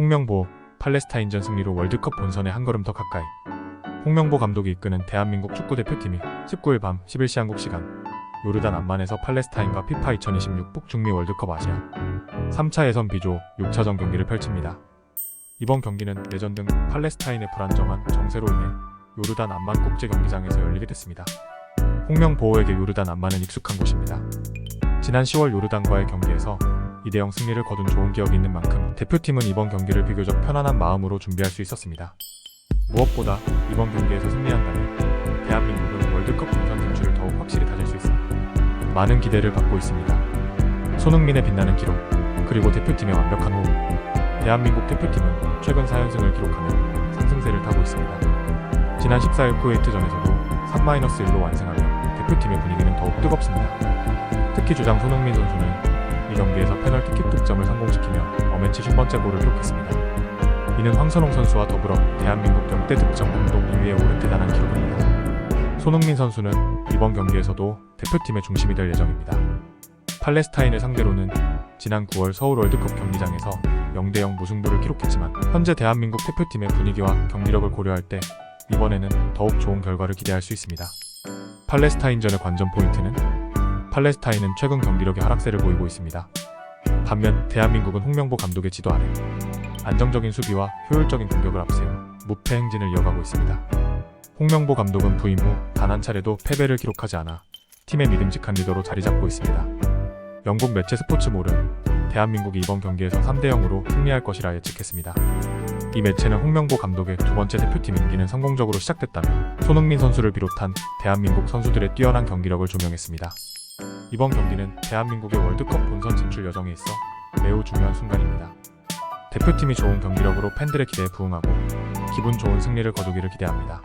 홍명보 팔레스타인전 승리로 월드컵 본선에 한 걸음 더 가까이. 홍명보 감독이 이끄는 대한민국 축구 대표팀이 19일 밤 11시 한국 시간 요르단 암만에서 팔레스타인과 피파 2026 북중미 월드컵 아시아 3차 예선 B조 6차전 경기를 펼칩니다. 이번 경기는 내전 등 팔레스타인의 불안정한 정세로 인해 요르단 암만 국제 경기장에서 열리게 됐습니다. 홍명보호에게 요르단 암만은 익숙한 곳입니다. 지난 10월 요르단과의 경기에서 2대0 승리를 거둔 좋은 기억이 있는 만큼 대표팀은 이번 경기를 비교적 편안한 마음으로 준비할 수 있었습니다. 무엇보다 이번 경기에서 승리한다면 대한민국은 월드컵 본선 진출을 더욱 확실히 다질 수 있어 많은 기대를 받고 있습니다. 손흥민의 빛나는 기록 그리고 대표팀의 완벽한 호흡 대한민국 대표팀은 최근 4연승을 기록하며 상승세를 타고 있습니다. 지난 14일 쿠웨이트전에서도 3-1로 완승하며 대표팀의 분위기는 더욱 뜨겁습니다. 특히 주장 손흥민 선수는 이 경기에서 페널티킥 득점을 성공시키며 어맨치 10번째 골을 기록했습니다. 이는 황선홍 선수와 더불어 대한민국 역대 득점 공동 2위에 오른 대단한 기록입니다. 손흥민 선수는 이번 경기에서도 대표팀의 중심이 될 예정입니다. 팔레스타인을 상대로는 지난 9월 서울 월드컵 경기장에서 0대0 무승부를 기록했지만 현재 대한민국 대표팀의 분위기와 경기력을 고려할 때 이번에는 더욱 좋은 결과를 기대할 수 있습니다. 팔레스타인전의 관전 포인트는 팔레스타인은 최근 경기력의 하락세를 보이고 있습니다. 반면 대한민국은 홍명보 감독의 지도 아래 안정적인 수비와 효율적인 공격을 앞세워 무패 행진을 이어가고 있습니다. 홍명보 감독은 부임 후 단 한 차례도 패배를 기록하지 않아 팀의 믿음직한 리더로 자리 잡고 있습니다. 영국 매체 스포츠몰은 대한민국이 이번 경기에서 3대 0으로 승리할 것이라 예측했습니다. 이 매체는 홍명보 감독의 두 번째 대표팀 임기는 성공적으로 시작됐다며 손흥민 선수를 비롯한 대한민국 선수들의 뛰어난 경기력을 조명했습니다. 이번 경기는 대한민국의 월드컵 본선 진출 여정에 있어 매우 중요한 순간입니다. 대표팀이 좋은 경기력으로 팬들의 기대에 부응하고 기분 좋은 승리를 거두기를 기대합니다.